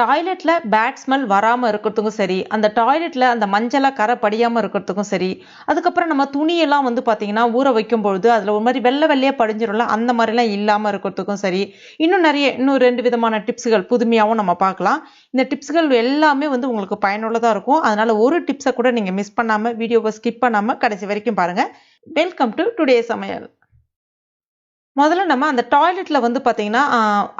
டாய்லெட்டில் bad smell வராமல் இருக்கிறதுக்கும் சரி அந்த டாய்லெட்டில் அந்த மஞ்சளாக கரை படியாமல் இருக்கிறதுக்கும் சரி அதுக்கப்புறம் நம்ம துணியெல்லாம் வந்து பார்த்திங்கன்னா ஊற வைக்கும் பொழுது அதில் ஒரு மாதிரி வெள்ளை வெள்ளையாக படிஞ்சிரும்ல அந்த மாதிரிலாம் இல்லாமல் இருக்கிறதுக்கும் சரி. இன்னும் நிறைய இன்னும் ரெண்டு விதமான டிப்ஸுகள் புதுமையாகவும் நம்ம பார்க்கலாம். இந்த டிப்ஸுகள் எல்லாமே வந்து உங்களுக்கு பயனுள்ளதாக இருக்கும். அதனால் ஒரு டிப்ஸை கூட நீங்கள் மிஸ் பண்ணாமல் வீடியோவை ஸ்கிப் பண்ணாமல் கடைசி வரைக்கும் பாருங்கள் வெல்கம் டு டுடே சமையல். முதல்ல நம்ம அந்த டாய்லெட்டில் வந்து பார்த்தீங்கன்னா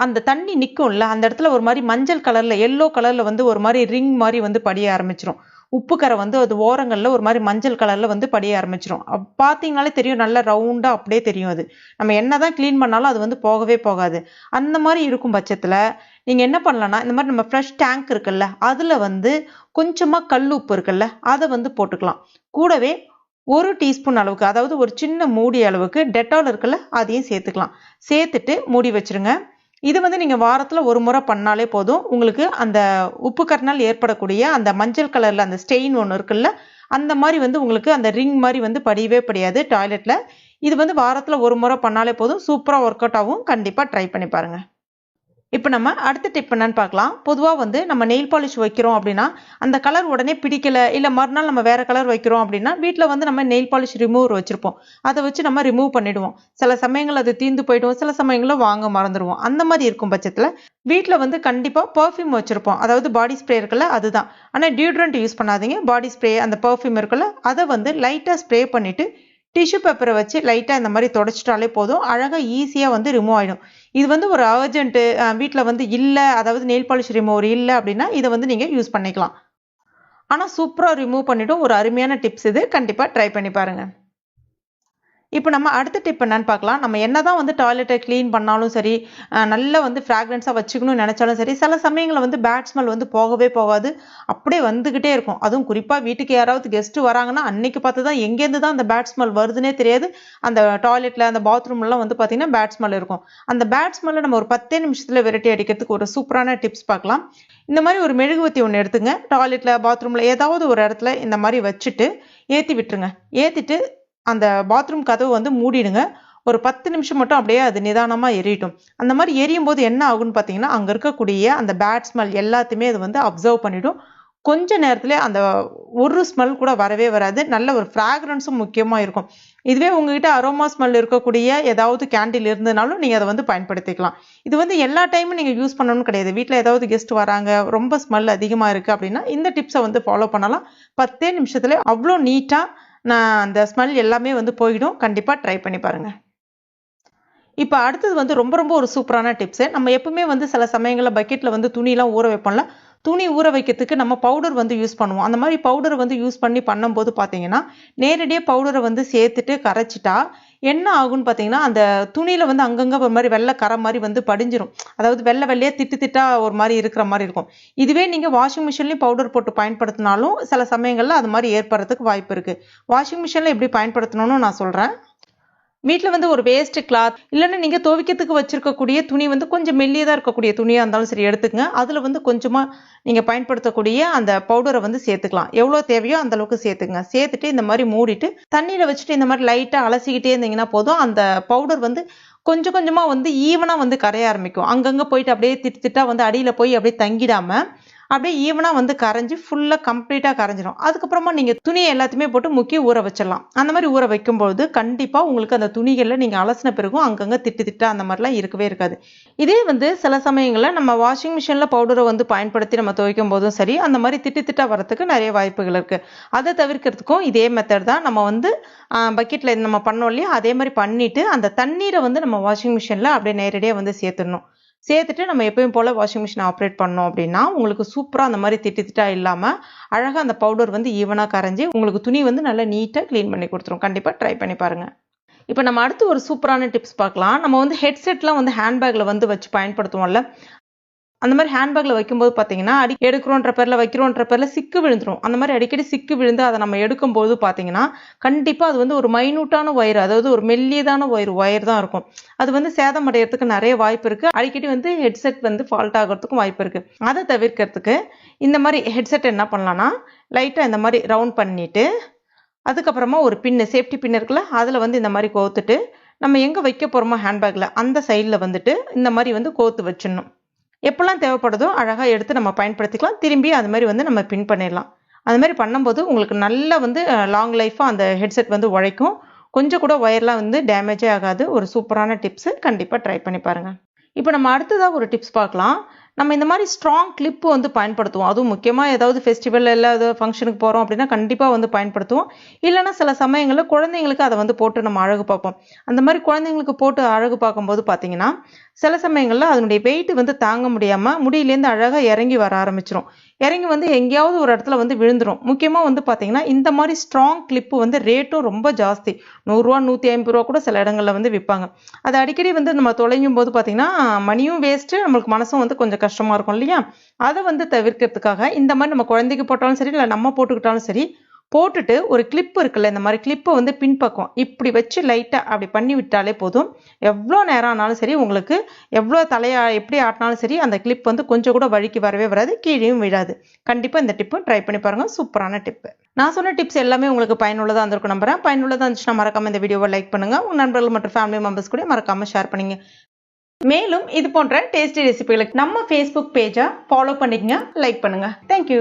அந்த தண்ணி நிற்கும்ல அந்த இடத்துல ஒரு மாதிரி மஞ்சள் கலரில் எல்லோ கலரில் வந்து ஒரு மாதிரி ரிங் மாதிரி வந்து படிய ஆரம்பிச்சிரும். உப்பு கரை வந்து அது ஓரங்களில் ஒரு மாதிரி மஞ்சள் கலரில் வந்து படிய ஆரம்பிச்சிரும். பார்த்தீங்கனாலே தெரியும் நல்லா ரவுண்டாக அப்படியே தெரியும் அது. நம்ம என்ன தான் க்ளீன் பண்ணாலும் அது வந்து போகவே போகாது. அந்த மாதிரி இருக்கும் பட்சத்தில் நீங்கள் என்ன பண்ணலான்னா இந்த மாதிரி நம்ம ஃப்ரெஷ் டேங்க் இருக்குல்ல அதில் வந்து கொஞ்சமாக கல் உப்பு இருக்குல்ல அதை வந்து போட்டுக்கலாம். கூடவே ஒரு டீஸ்பூன் அளவுக்கு அதாவது ஒரு சின்ன மூடி அளவுக்கு டெட்டால் இருக்குல்ல அதையும் சேர்த்துக்கலாம். சேர்த்துட்டு மூடி வச்சிருங்க. இது வந்து நீங்கள் வாரத்தில் ஒரு முறை பண்ணாலே போதும். உங்களுக்கு அந்த உப்பு கட்டினால் ஏற்படக்கூடிய அந்த மஞ்சள் கலரில் அந்த ஸ்டெயின் ஒன்று இருக்குல்ல அந்த மாதிரி வந்து உங்களுக்கு அந்த ரிங் மாதிரி வந்து படியவே படியாது டாய்லெட்டில் இது வந்து வாரத்தில் ஒரு முறை பண்ணாலே போதும். சூப்பராக ஒர்க் அவுட் ஆகும். கண்டிப்பாக ட்ரை பண்ணி பாருங்கள் இப்போ நம்ம அடுத்த டிப் என்னன்னு பார்க்கலாம். பொதுவாக வந்து நம்ம நெயில் பாலிஷ் வைக்கிறோம் அப்படின்னா அந்த கலர் உடனே பிடிக்கல இல்லை மறுநாள் நம்ம வேறு கலர் வைக்கிறோம் அப்படின்னா வீட்டில் வந்து நம்ம நெயில் பாலிஷ் ரிமூவர் வச்சுருப்போம். அதை வச்சு நம்ம ரிமூவ் பண்ணிடுவோம். சில சமயங்கள் அது தீந்து போயிடுவோம் சில சமயங்களில் வாங்க மறந்துடுவோம். அந்த மாதிரி இருக்கும் பட்சத்தில் வீட்டில் வந்து கண்டிப்பாக பர்ஃப்யூம் வச்சுருப்போம். அதாவது பாடி ஸ்ப்ரே இருக்குல்ல அதுதான். ஆனால் டியூட்ரண்ட் யூஸ் பண்ணாதீங்க. பாடி ஸ்ப்ரே அந்த பர்ஃப்யூம் இருக்குல்ல அதை வந்து லைட்டாக ஸ்ப்ரே பண்ணிவிட்டு டிஷ்யூ பேப்பரை வச்சு லைட்டாக இந்த மாதிரி தொடச்சிட்டாலே போதும். அழகாக ஈஸியாக வந்து ரிமூவ் ஆகிடும் இது வந்து ஒரு அர்ஜென்ட்டு வீட்டில் வந்து இல்லை அதாவது நெயில் பாலிஷ் ரிமூவர் இல்லை அப்படின்னா இதை வந்து நீங்கள் யூஸ் பண்ணிக்கலாம். ஆனால் சூப்பராக ரிமூவ் பண்ணிவிடும் ஒரு அருமையான டிப்ஸ் இது. கண்டிப்பாக ட்ரை பண்ணி பாருங்கள் இப்போ நம்ம அடுத்த டிப் என்னன்னு பார்க்கலாம். நம்ம என்ன தான் வந்து டாய்லெட்டை க்ளீன் பண்ணாலும் சரி நல்லா வந்து ஃப்ராக்ரன்ஸாக வச்சுக்கணும்னு நினச்சாலும் சரி சில சமயங்களில் வந்து பேட் ஸ்மெல் வந்து போகவே போகாது. அப்படியே வந்துக்கிட்டே இருக்கும். அதுவும் குறிப்பாக வீட்டுக்கு யாராவது கெஸ்ட்டு வராங்கன்னா அன்னைக்கு பார்த்து தான் எங்கேருந்து தான் அந்த பேட் ஸ்மெல் வருதுன்னே தெரியாது. அந்த டாய்லெட்டில் அந்த பாத்ரூம்லாம் வந்து பார்த்திங்கன்னா பேட் ஸ்மெல் இருக்கும். அந்த பேட் ஸ்மெல்லை நம்ம ஒரு பத்தே நிமிஷத்தில் விரட்டி அடிக்கிறதுக்கு ஒரு சூப்பரான டிப்ஸ் பார்க்கலாம். இந்த மாதிரி ஒரு மெழுகுவத்தி ஒன்று எடுத்துங்க. டாய்லெட்டில் பாத்ரூமில் ஏதாவது ஒரு இடத்துல இந்த மாதிரி வச்சுட்டு ஏற்றி விட்டுருங்க. ஏற்றிட்டு அந்த பாத்ரூம் கதவு வந்து மூடிடுங்க. ஒரு பத்து நிமிஷம் மட்டும் அப்படியே அது நிதானமாக எரியட்டும். அந்த மாதிரி எரியும் போது என்ன ஆகும்னு பார்த்தீங்கன்னா அங்கே இருக்கக்கூடிய அந்த பேட் ஸ்மெல் எல்லாத்தையுமே அது வந்து அப்சர்வ் பண்ணிவிடும் கொஞ்ச நேரத்துல அந்த ஒரு ஸ்மெல் கூட வரவே வராது. நல்ல ஒரு ஃப்ராக்ரன்ஸும் முக்கியமாக இருக்கும். இதுவே உங்ககிட்ட அரோமா ஸ்மெல் இருக்கக்கூடிய ஏதாவது கேண்டில் இருந்ததுனாலும் நீங்கள் அதை வந்து பயன்படுத்திக்கலாம். இது வந்து எல்லா டைமும் நீங்கள் யூஸ் பண்ணணும்னு கிடையாது. வீட்டில் ஏதாவது கெஸ்ட் வராங்க ரொம்ப ஸ்மெல் அதிகமாக இருக்குது அப்படின்னா இந்த டிப்ஸை வந்து ஃபாலோ பண்ணலாம். பத்தே நிமிஷத்துல அவ்வளோ நீட்டாக நான் அந்த ஸ்மெல் எல்லாமே வந்து போயிடும். கண்டிப்பாக ட்ரை பண்ணி பாருங்கள் இப்போ அடுத்தது வந்து ரொம்ப ரொம்ப ஒரு சூப்பரான டிப்ஸு நம்ம எப்பவுமே வந்து சில சமயங்களில் பக்கெட்டில் வந்து துணியெல்லாம் ஊற வைப்போம்ல. துணி ஊற வைக்கிறதுக்கு நம்ம பவுடர் வந்து யூஸ் பண்ணுவோம். அந்த மாதிரி பவுடர் வந்து யூஸ் பண்ணி பண்ணும்போது பார்த்தீங்கன்னா நேரடியாக பவுடரை வந்து சேர்த்துட்டு கரைச்சிட்டா என்ன ஆகும்னு பார்த்தீங்கன்னா அந்த துணியில் வந்து அங்கங்கே ஒரு மாதிரி வெள்ளை கரை மாதிரி வந்து படிஞ்சிரும். அதாவது வெள்ளை வெள்ளையாக திட்டு திட்டா ஒரு மாதிரி இருக்கிற மாதிரி இருக்கும். இதுவே நீங்கள் வாஷிங் மிஷின்லேயும் பவுடர் போட்டு பயன்படுத்தினாலும் சில சமயங்களில் அது மாதிரி ஏற்படுறதுக்கு வாய்ப்பு இருக்குது வாஷிங் மிஷினில் எப்படி பயன்படுத்தணும்னு நான் சொல்கிறேன் வீட்டில் வந்து ஒரு வேஸ்ட் கிளாத் இல்லைன்னா நீங்கள் துவைக்கிறதுக்கு வச்சுருக்கக்கூடிய துணி வந்து கொஞ்சம் மெல்லியதாக இருக்கக்கூடிய துணியாக இருந்தாலும் சரி எடுத்துக்கங்க. அதில் வந்து கொஞ்சமாக நீங்கள் பயன்படுத்தக்கூடிய அந்த பவுடரை வந்து சேர்த்துக்கலாம். எவ்வளோ தேவையோ அந்த அளவுக்கு சேர்த்துங்க சேர்த்துட்டு இந்த மாதிரி மூடிட்டு தண்ணியில் வச்சுட்டு இந்த மாதிரி லைட்டாக அலசிக்கிட்டே இருந்தீங்கன்னா போதும். அந்த பவுடர் வந்து கொஞ்சம் கொஞ்சமாக வந்து ஈவனாக வந்து கரைய ஆரம்பிக்கும். அங்கங்கே போயிட்டு அப்படியே திட்டு திட்டா வந்து அடியில் போய் அப்படியே தங்கிடாமல் அப்படியே ஈவனாக வந்து கரைஞ்சி ஃபுல்லாக கம்ப்ளீட்டாக கரைஞ்சிடும் அதுக்கப்புறமா நீங்கள் துணியை எல்லாத்தையுமே போட்டு முக்கி ஊற வச்சிடலாம். அந்த மாதிரி ஊற வைக்கும்போது கண்டிப்பாக உங்களுக்கு அந்த துணிகளில் நீங்கள் அலசின பிறகும் அங்கங்கே திட்டு திட்டா அந்த மாதிரிலாம் இருக்கவே இருக்காது. இதே வந்து சில சமயங்களில் நம்ம வாஷிங் மிஷினில் பவுடரை வந்து பயன்படுத்தி நம்ம துவைக்கும் போதும் சரி அந்த மாதிரி திட்டு திட்டா வரத்துக்கு நிறைய வாய்ப்புகள் இருக்குது அதை தவிர்க்கிறதுக்கும் இதே மெத்தட் தான் நம்ம வந்து பக்கெட்டில் நம்ம பண்ணோம் இல்லையா அதே மாதிரி பண்ணிவிட்டு அந்த தண்ணீரை வந்து நம்ம வாஷிங் மிஷினில் அப்படியே நேரடியாக வந்து சேர்த்துடணும். சேர்த்துட்டு நம்ம எப்பயும் போல் வாஷிங் மிஷின் ஆப்ரேட் பண்ணோம் அப்படின்னா உங்களுக்கு சூப்பராக அந்த மாதிரி திட்டு திட்டா இல்லாமல் அழகாக அந்த பவுடர் வந்து ஈவனாக கரைஞ்சி உங்களுக்கு துணி வந்து நல்லா நீட்டாக க்ளீன் பண்ணி கொடுத்துரும். கண்டிப்பாக ட்ரை பண்ணி பாருங்கள் இப்போ நம்ம அடுத்து ஒரு சூப்பரான டிப்ஸ் பார்க்கலாம். நம்ம வந்து ஹெட்செட்லாம் வந்து ஹேண்ட்பேக்கில் வந்து வச்சு பயன்படுத்துவோம்ல. அந்த மாதிரி ஹேண்ட்பேக்கில் வைக்கும்போது பார்த்தீங்கன்னா அடி எடுக்கிறோன்ற பேரில் வைக்கிறோன்ற பேரில் சிக்கு விழுந்துடும் அந்த மாதிரி அடிக்கடி சிக்கு விழுந்து அதை நம்ம எடுக்கும்போது பார்த்தீங்கன்னா கண்டிப்பாக அது வந்து ஒரு மைனூட்டான ஒயர் அதாவது ஒரு மெல்லியதான ஒயர் ஒயர் தான் இருக்கும். அது வந்து சேதம் அடையிறதுக்கு நிறைய வாய்ப்பு இருக்குது அடிக்கடி வந்து ஹெட்செட் வந்து ஃபால்ட் ஆகிறதுக்கும் வாய்ப்பு இருக்குது அதை தவிர்க்கிறதுக்கு இந்த மாதிரி ஹெட்செட் என்ன பண்ணலான்னா லைட்டாக இந்த மாதிரி ரவுண்ட் பண்ணிவிட்டு அதுக்கப்புறமா ஒரு பின்னு சேஃப்டி பின்னு இருக்குல்ல அதில் வந்து இந்த மாதிரி கோத்துட்டு நம்ம எங்கே வைக்க போகிறோமோ ஹேண்ட்பேக்கில் அந்த சைடில் வந்துட்டு இந்த மாதிரி வந்து கோத்து வச்சிடணும். எப்போல்லாம் தேவைப்படுதோ அழகாக எடுத்து நம்ம பயன்படுத்திக்கலாம். திரும்பி அது மாதிரி வந்து நம்ம பின் பண்ணிடலாம். அது மாதிரி பண்ணும்போது உங்களுக்கு நல்ல வந்து லாங் லைஃபாக அந்த ஹெட்செட் வந்து உழைக்கும். கொஞ்சம் கூட ஒயர்லாம் வந்து டேமேஜே ஆகாது. ஒரு சூப்பரான டிப்ஸு கண்டிப்பாக ட்ரை பண்ணி பாருங்கள் இப்போ நம்ம அடுத்ததாக ஒரு டிப்ஸ் பார்க்கலாம். நம்ம இந்த மாதிரி ஸ்ட்ராங் கிளிப்பு வந்து பயன்படுத்துவோம். அதுவும் முக்கியமாக ஏதாவது ஃபெஸ்டிவல் இல்லை ஏதாவது ஃபங்க்ஷனுக்கு போகிறோம் அப்படின்னா கண்டிப்பாக வந்து பயன்படுத்துவோம். இல்லைன்னா சில சமயங்களில் குழந்தைங்களுக்கு அதை வந்து போட்டு நம்ம அழகு பார்ப்போம். அந்த மாதிரி குழந்தைங்களுக்கு போட்டு அழகு பார்க்கும்போது பார்த்தீங்கன்னா சில சமயங்களில் அதனுடைய வெயிட் வந்து தாங்க முடியாமல் முடியிலேருந்து அழகாக இறங்கி வர ஆரம்பிச்சிரும். இறங்கி வந்து எங்கேயாவது ஒரு இடத்துல வந்து விழுந்துடும் முக்கியமாக வந்து பார்த்தீங்கன்னா இந்த மாதிரி ஸ்ட்ராங் கிளிப்பு வந்து ரேட்டும் ரொம்ப ஜாஸ்தி. நூறுரூவா நூற்றி ஐம்பது ரூபா கூட சில இடங்களில் வந்து விற்பாங்க அது அடிக்கடி வந்து நம்ம தொலைஞ்சும் போது பார்த்தீங்கன்னா மணியும் வேஸ்ட்டு நம்மளுக்கு மனசும் வந்து கொஞ்சம் கஷ்டமாக இருக்கும் இல்லையா? அதை வந்து தவிர்க்கிறதுக்காக இந்த மாதிரி நம்ம குழந்தைக்கு போட்டாலும் சரி இல்லை நம்ம போட்டுக்கிட்டாலும் சரி போட்டுட்டு ஒரு கிளிப் இருக்குல்ல இந்த மாதிரி கிளிப்பை வந்து பின்பக்கம் இப்படி வச்சு லைட்டாக அப்படி பண்ணி விட்டாலே போதும். எவ்வளோ நேரம் ஆனாலும் சரி உங்களுக்கு எவ்வளோ தலையா எப்படி ஆட்டினாலும் சரி அந்த கிளிப் வந்து கொஞ்சம் கூட வழிக்கு வரவே வராது கீழேயும் விழாது. கண்டிப்பாக இந்த டிப்பும் ட்ரை பண்ணி பாருங்கள் சூப்பரான டிப்பு நான் சொன்ன டிப்ஸ் எல்லாமே உங்களுக்கு பயனுள்ளதாக இருந்திருக்கும் நம்புறேன். பயனுள்ளதாக இருந்துச்சுன்னா மறக்காம இந்த வீடியோவை லைக் பண்ணுங்கள் உங்கள் நண்பர்கள் மற்றும் ஃபேமிலி மெம்பர்ஸ் கூட மறக்காமல் ஷேர் பண்ணுங்கள் மேலும் இது போன்ற டேஸ்டி ரெசிபிகளுக்கு நம்ம ஃபேஸ்புக் பேஜை ஃபாலோ பண்ணிக்கங்க லைக் பண்ணுங்கள் தேங்க்யூ